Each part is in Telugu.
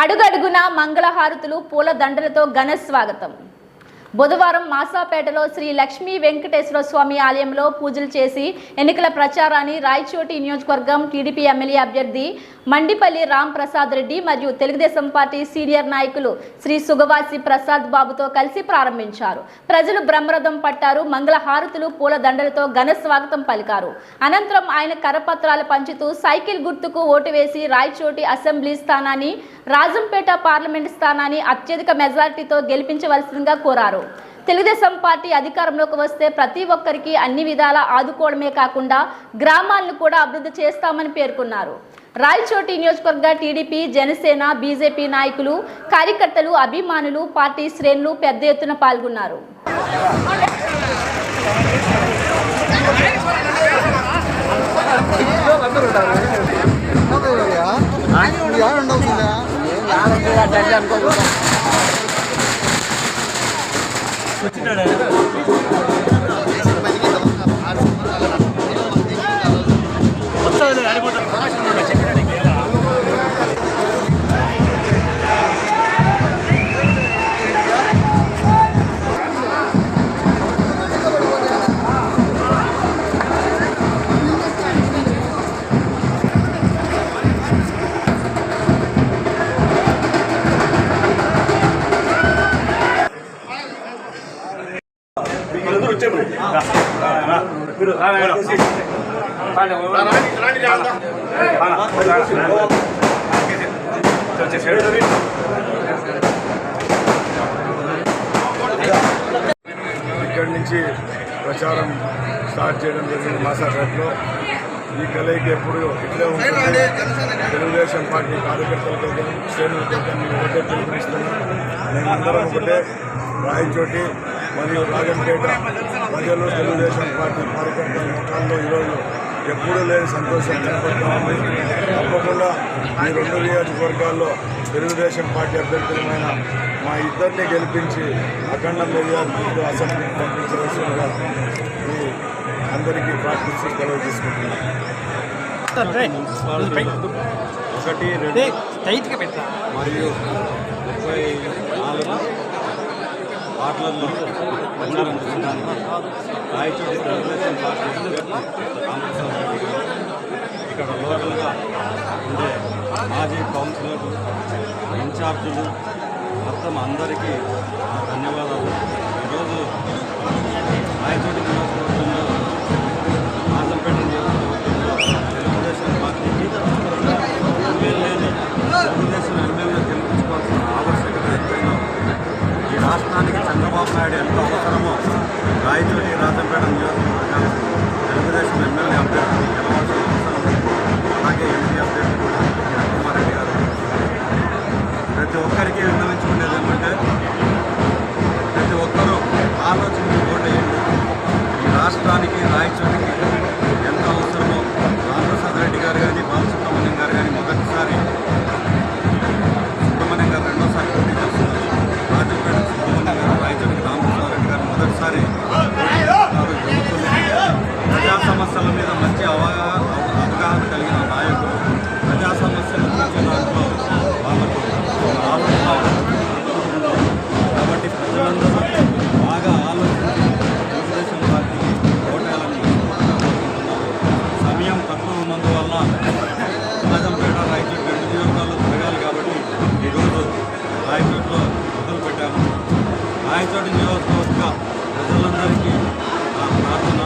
అడుగడుగున మంగళహారతులు పూల దండలతో ఘన స్వాగతం. బుధవారం మాసాపేటలో శ్రీ లక్ష్మీ వెంకటేశ్వర స్వామి ఆలయంలో పూజలు చేసి ఎన్నికల ప్రచారాన్ని రాయచోటి నియోజకవర్గం టీడీపీ ఎమ్మెల్యే అభ్యర్థి మండిపల్లి రామ్ ప్రసాద్ రెడ్డి మరియు తెలుగుదేశం పార్టీ సీనియర్ నాయకులు శ్రీ సుగవాసి ప్రసాద్ బాబుతో కలిసి ప్రారంభించారు. ప్రజలు బ్రహ్మరథం పట్టారు మంగళ హారతులు పూల దండలతో ఘన స్వాగతం పలికారు. అనంతరం ఆయన కరపత్రాలు పంచుతూ సైకిల్ గుర్తుకు ఓటు వేసి రాయచోటి అసెంబ్లీ స్థానాన్ని రాజంపేట పార్లమెంట్ స్థానాన్ని అత్యధిక మెజారిటీతో గెలిపించవలసిందిగా కోరారు. తెలుగుదేశం పార్టీ అధికారంలోకి వస్తే ప్రతి ఒక్కరికి అన్ని విధాల ఆదుకోవడమే కాకుండా గ్రామాలను కూడా అభివృద్ధి చేస్తామని పేర్కొన్నారు. రాయచోటి నియోజకవర్గ టీడీపీ జనసేన బీజేపీ నాయకులు కార్యకర్తలు అభిమానులు పార్టీ శ్రేణులు పెద్ద ఎత్తున పాల్గొన్నారు. మీరందరూ ఇక్కడి నుంచి ప్రచారం స్టార్ట్ చేయడం జరిగింది మాసాఘాట్లో ఈ కలయిక ఎప్పుడు ఇట్లే ఉంటుంది. తెలుగుదేశం పార్టీ కార్యకర్తలకైతే శ్రేణులకైతే మేము ఒకటే పిలుపునిస్తున్నాం మేమందరం ఒకటే రాయచోటి మరియు రాజంపేట ప్రజలు తెలుగుదేశం పార్టీ కార్యకర్తల ముఖాల్లో ఈరోజు ఎప్పుడూ లేని సంతోషం కనపడుతూ ఉంది తప్పకుండా ఈ రెండు నియోజకవర్గాల్లో తెలుగుదేశం పార్టీ అభ్యర్థులమైన మా ఇద్దరిని గెలిపించి అఖండ మెజార్టీతో అసెంబ్లీకి పంపించవలసిందిగా మీ అందరికీ ప్రార్థించి సెలవు తీసుకుంటున్నాను. ఒకటి రెండు మరియు ముప్పై నాలుగు వార్డులలో ప్రచారం చేయడానికి తెలుగుదేశం పార్టీ అభ్యర్థి ఇక్కడ లోకల్గా ఉండే మాజీ కౌన్సిలర్లు ఇన్ఛార్జీలు మొత్తం అందరికీ ధన్యవాదాలు ఈరోజు రాయచోటి నియోజకవర్గంలో రాజంపేట నియోజకవర్గంలో తెలుగుదేశం పార్టీకి ఎమ్మెల్యేని తెలుగుదేశం ఎమ్మెల్యే గెలిపించుకోవాల్సిన ఆవశ్యకత ఎంతైనా ఈ రాష్ట్రానికి చంద్రబాబు నాయుడు ఎంత అవసరమో రాయచోటి రాజంపేట నియోజకవర్గానికి తెలుగుదేశం ఎమ్మెల్యే అభ్యర్థి రాయచోటి నియోజకవర్గ ప్రజలందరికీ నా ప్రార్థన.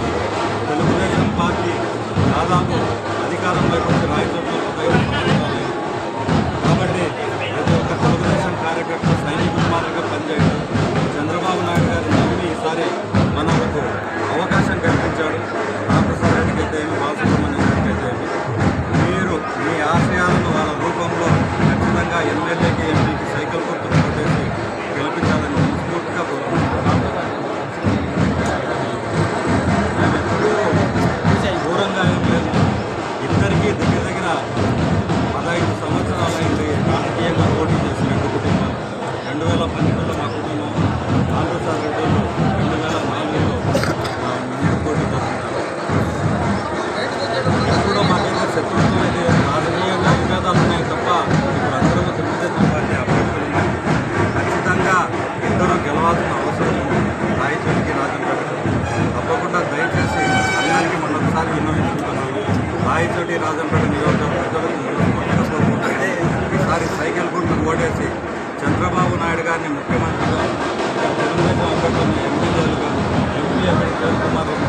తెలుగుదేశం పార్టీ దాదాపు అధికారంలోకి వచ్చి రాయచోటిలో ఒక సంవత్సరాలు కాబట్టి ప్రతి ఒక్క తెలుగుదేశం కార్యకర్త సైనికుల మాదిరిగా పనిచేయడం చంద్రబాబు నాయుడు గారు నమ్మి ఈసారి మనకు అవకాశం కల్పించాడు. రామప్రసాద్ రెడ్డికి అయితే ఏమి ఓడేసి చంద్రబాబు నాయుడు గారిని ముఖ్యమంత్రిగా తెలుగుదేశం అభ్యర్థులను ఎంపీలుగా ఎంపీ అభ్యర్థులు